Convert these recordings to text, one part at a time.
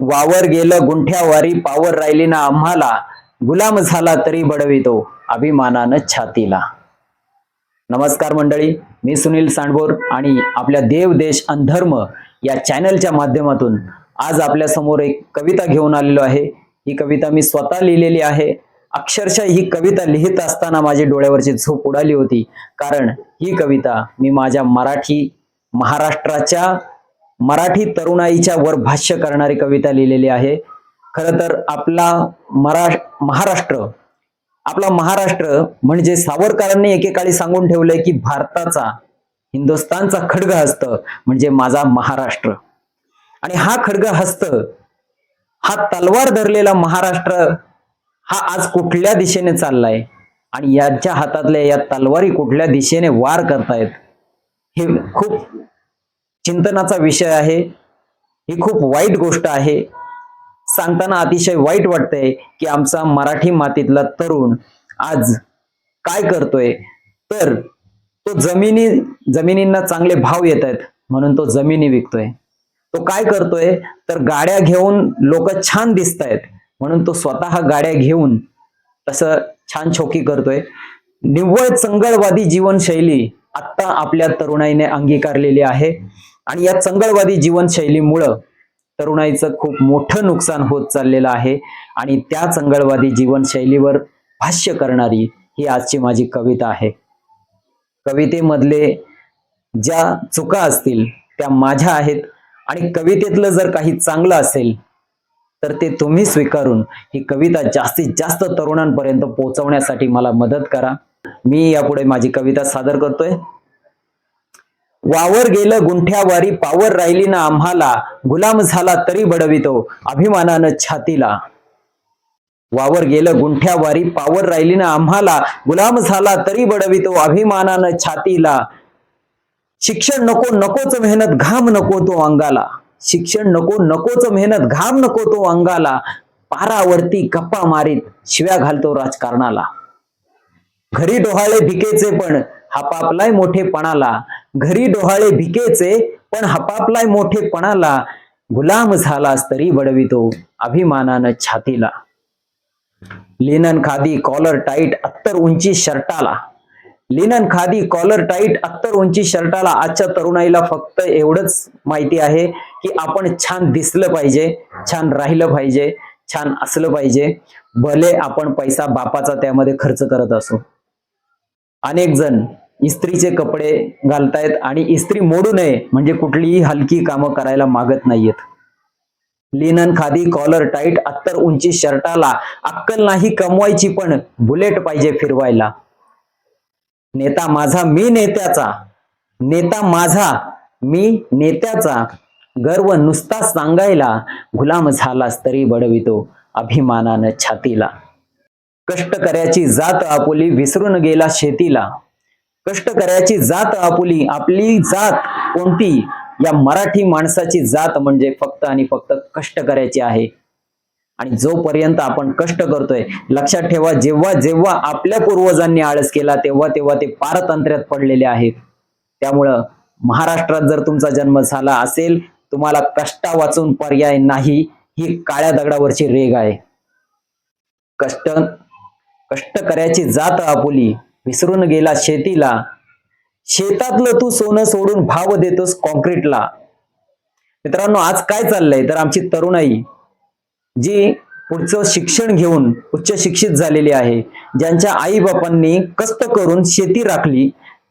वावर गेलं गुंठ्यावारी पावर राहिली ना आम्हाला. गुलाम झाला तरी बडवितो अभिमानानं छातीला. नमस्कार मंडळी मी सुनील सांडबोर आणि आपल्या देव देश अंधर्म या चॅनलच्या माध्यमातून आज आपल्यासमोर एक कविता घेऊन आलेलो आहे. ही कविता मी स्वतः लिहिलेली आहे. अक्षरशः ही कविता लिहित असताना माझी डोळ्यावरची झोप उडाली होती. कारण ही कविता मी माझ्या मराठी महाराष्ट्राच्या मराठी तरुणाईच्या वर भाष्य करणारी कविता लिहिलेली आहे. खरं तर आपला मरा महाराष्ट्र आपला महाराष्ट्र म्हणजे सावरकरांनी एकेकाळी सांगून ठेवलंय की भारताचा हिंदुस्थानचा खडग हस्त म्हणजे माझा महाराष्ट्र. आणि हा खडग हस्त हा तलवार धरलेला महाराष्ट्र हा आज कुठल्या दिशेने चाललाय? आणि यांच्या हातातल्या या तलवारी कुठल्या दिशेने वार करतायत? हे खूप चिंतनाचा विषय आहे. ही खूप वाईट गोष्ट आहे. सांगताना अतिशय वाईट वाटतंय की आमचा मराठी मातीतला तरुण आज काय करतोय? तर तो जमिनी जमिनींना चांगले भाव येत आहेत म्हणून तो जमिनी विकतोय. तो काय करतोय? तर गाड्या घेऊन लोक छान दिसत आहेत म्हणून तो स्वतः गाड्या घेऊन तसं छान छोकी करतोय. निव्वळ चंगळवादी जीवनशैली आत्ता आपल्या तरुणाईने अंगीकारलेली आहे. आणि या चंगळवादी जीवनशैलीमुळं तरुणाईचं खूप मोठं नुकसान होत चाललेलं आहे. आणि त्या चंगळवादी जीवनशैलीवर भाष्य करणारी ही आजची माझी कविता आहे. कवितेमधले ज्या चुका असतील त्या माझ्या आहेत. आणि कवितेतलं जर काही चांगलं असेल तर ते तुम्ही स्वीकारून ही कविता जास्तीत जास्त तरुणांपर्यंत पोहोचवण्यासाठी मला मदत करा. मी यापुढे माझी कविता सादर करतोय. वावर गेलं गुंठ्यावारी पावर राहिली ना आम्हाला. गुलाम झाला तरी बडवितो अभिमानानं छातीला. वावर गेलं गुंठ्यावारी पावर राहिली ना आम्हाला. गुलाम झाला तरी बडवितो अभिमानानं छातीला. शिक्षण नको नकोच मेहनत घाम नको तो अंगाला. शिक्षण नको नकोच मेहनत घाम नको तो अंगाला. पारावरती गप्पा मारीत शिव्या घालतो राजकारणाला. घरी डोहाळे भिकेचे पण हापापलाय मोठेपणाला. घरी डोहाळे भिकेचे पण हापापलाय मोठेपणाला. गुलाम झालास तरी बडवितो अभिमानानं छातीला. लिनन खादी कॉलर टाईट अत्तर उंची शर्टाला. लिनन खादी कॉलर टाईट अत्तर उंची शर्टाला आजच्या तरुणाईला फक्त एवढंच माहिती आहे की आपण छान दिसलं पाहिजे छान राहिलं पाहिजे छान असलं पाहिजे. भले आपण पैसा बापाचा त्यामध्ये खर्च करत असू. अनेक जण इस्त्रीचे कपडे घालतायत आणि इस्त्री मोडू नये म्हणजे कुठलीही हलकी कामं करायला मागत नाहीयेत. लिनन खादी कॉलर टाईट अत्तर उंची शर्टाला अक्कल नाही कमवायची पण बुलेट पाहिजे फिरवायला. नेता माझा मी नेत्याचा. नेता माझा मी नेत्याचा. गर्व नुसता सांगायला गुलाम झालास तरी बडवितो अभिमानानं छातीला. कष्ट करायची जात आपुली विसरून गेला शेतीला. कष्ट करायची जात आपुली आपली जात कोणती? या मराठी माणसाची जात म्हणजे फक्त आणि फक्त कष्ट करायची आहे. आणि जोपर्यंत आपण कष्ट करतोय लक्षात ठेवा जेव्हा जेव्हा आपल्या पूर्वजांनी आळस केला तेव्हा तेव्हा ते पारतंत्र्यात पडलेले आहेत. त्यामुळं महाराष्ट्रात जर तुमचा जन्म झाला असेल तुम्हाला कष्टा वाचून पर्याय नाही ही काळ्या दगडावरची रेग आहे. कष्ट कष्ट करायची जात आपुली. विसरून गेला शेतीला. शेतातलं तू सोनं सोडून भाव देतोस कॉन्क्रीटला. मित्रांनो आज काय चाललंय? तर आमची तरुणाई जी पुढचं शिक्षण घेऊन उच्च शिक्षित झालेली आहे ज्यांच्या आई बापांनी कष्ट करून शेती राखली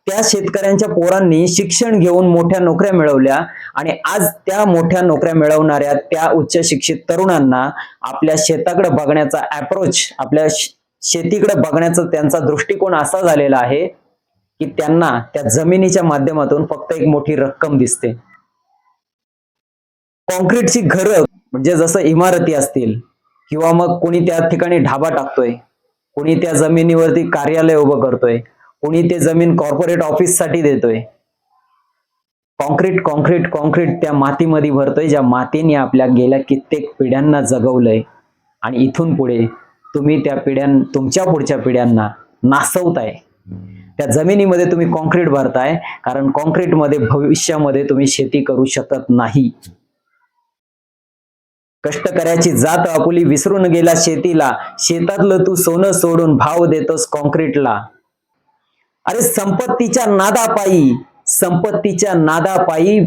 त्या शेतकऱ्यांच्या पोरांनी शिक्षण घेऊन मोठ्या नोकऱ्या मिळवल्या आणि आज त्या मोठ्या नोकऱ्या मिळवणाऱ्या त्या उच्च शिक्षित तरुणांना आपल्या शेताकडे बघण्याचा अप्रोच आपल्या शेतीकडे बघण्याचा त्यांचा दृष्टिकोन असा झालेला आहे की त्यांना त्या जमिनीच्या माध्यमातून फक्त एक मोठी रक्कम दिसते. कॉन्क्रीटची घरं म्हणजे जसं इमारती असतील किंवा मग कोणी त्या ठिकाणी ढाबा टाकतोय कोणी त्या जमिनीवरती कार्यालय उभं करतोय कोणी ते जमीन कॉर्पोरेट ऑफिससाठी देतोय. कॉन्क्रीट कॉन्क्रीट कॉन्क्रीट त्या मातीमध्ये भरतोय ज्या मातीने आपल्या गेल्या कित्येक पिढ्यांना जगवलंय. आणि इथून पुढे तुम्ही त्या पिढ्यां तुमच्या पुढच्या पिढ्यांना नासवताय. त्या जमिनीमध्ये तुम्ही कॉन्क्रीट भरताय कारण कॉन्क्रीटमध्ये भविष्यामध्ये तुम्ही शेती करू शकत नाही. कष्टकऱ्याची जात आपुली विसरून गेला शेतीला. शेतातलं तू सोनं सोडून भाव देतोस कॉन्क्रीटला. अरे संपत्तीच्या नादापायी संपत्तीच्या नादापायी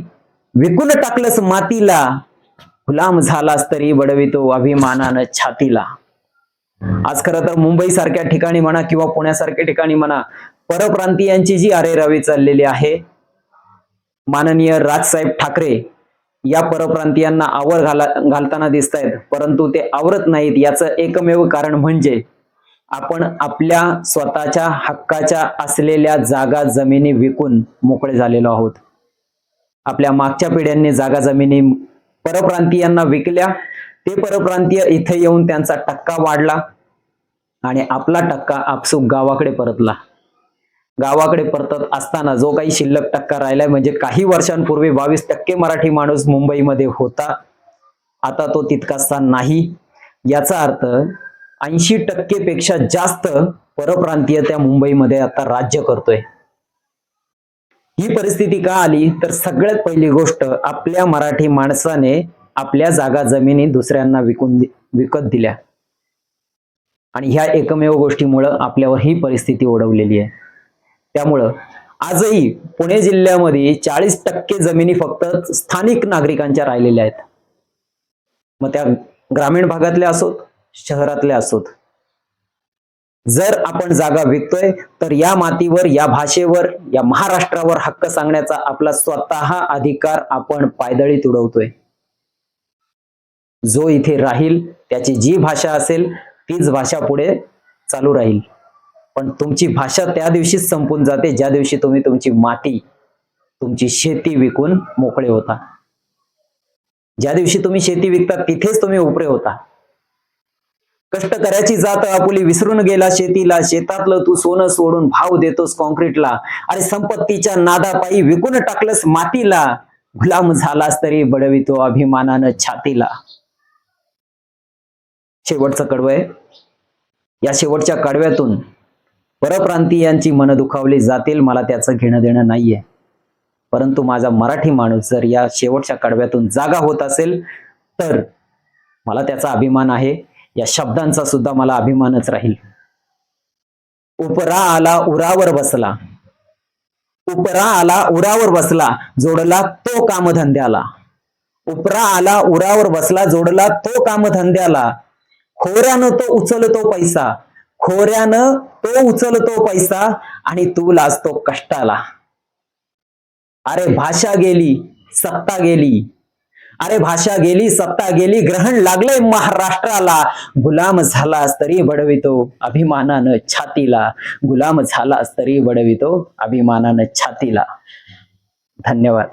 विकून टाकलंस मातीला. गुलाम झालास तरी बडवितो अभिमानानं छातीला. आज खरं तर मुंबई सारख्या ठिकाणी म्हणा किंवा पुण्यासारख्या ठिकाणी म्हणा परप्रांतीयांची जी अरेरावी चाललेली आहे माननीय राजसाहेब ठाकरे या परप्रांतीयांना आवर घाला घालताना दिसत आहेत परंतु ते आवरत नाहीत. याचं एकमेव कारण म्हणजे आपण आपल्या स्वतःच्या हक्काच्या असलेल्या जागा जमिनी विकून मोकळे झालेलो आहोत. आपल्या मागच्या पिढ्यांनी जागा जमिनी परप्रांतीयांना विकल्या ते परप्रांतीय इथे येऊन त्यांचा टक्का वाढला आणि आपला टक्का आपसूक गावाकडे परतला. गावाकडे परतत असताना जो काही शिल्लक टक्का राहिलाय म्हणजे काही वर्षांपूर्वी बावीस टक्के मराठी माणूस मुंबईमध्ये होता. आता तो तितकासा नाही. याचा अर्थ ऐंशी टक्के पेक्षा जास्त परप्रांतीय त्या मुंबईमध्ये आता राज्य करतोय. ही परिस्थिती का आली? तर सगळ्यात पहिली गोष्ट आपल्या मराठी माणसाने आपल्या जागा जमिनी दुसऱ्यांना विकून विकत दिल्या. आणि ह्या एकमेव गोष्टीमुळं आपल्यावर ही परिस्थिती ओढवलेली आहे. त्यामुळं आजही पुणे जिल्ह्यामध्ये चाळीस टक्के जमिनी फक्त स्थानिक नागरिकांच्या राहिलेल्या आहेत. मग त्या ग्रामीण भागातल्या असोत शहरातल्या असोत. जर आपण जागा विकतोय तर या मातीवर या भाषेवर या महाराष्ट्रावर हक्क सांगण्याचा आपला स्वतः अधिकार आपण पायदळी तुडवतोय जो इथे राहील त्याची जी भाषा असेल तीच भाषा पुढे चालू राहील. पण तुमची भाषा त्या दिवशीच संपून जाते ज्या दिवशी तुम्ही तुमची माती तुमची शेती विकून मोकळे होता. ज्या दिवशी तुम्ही शेती विकता तिथेच तुम्ही उपरे होता. कष्ट करायची जात आपुली विसरून गेला शेतीला शेतातलं तू सोनं सोडून भाव देतोस कॉन्क्रीटला अरे संपत्तीच्या नादापायी विकून टाकलंस मातीला. गुलाम झालास तरी बडवितो अभिमानानं छातीला. शेवटचं कडवं आहे. या शेवटच्या कडव्यातून परप्रांतीयांची मन दुखावली जातील मला त्याचं घेणं देणं नाहीये. परंतु माझा मराठी माणूस जर या शेवटच्या कडव्यातून जागा होत असेल तर मला त्याचा अभिमान आहे. या शब्दांचा सुद्धा मला अभिमानच राहील. उपरा आला उरावर बसला. उपरा आला उरावर बसला जोडला तो कामधंद्याला. उपरा आला उरावर बसला जोडला तो कामधंद्याला. खोऱ्यानं तो उचलतो पैसा. खोऱ्यानं तो उचलतो पैसा आणि तू लाजतो कष्टाला. अरे भाषा गेली सत्ता गेली. अरे भाषा गेली सत्ता गेली ग्रहण लागलंय महाराष्ट्राला. गुलाम झालास तरी बडवितो अभिमानानं छातीला. गुलाम झालास तरी बडवितो अभिमानानं छातीला. धन्यवाद.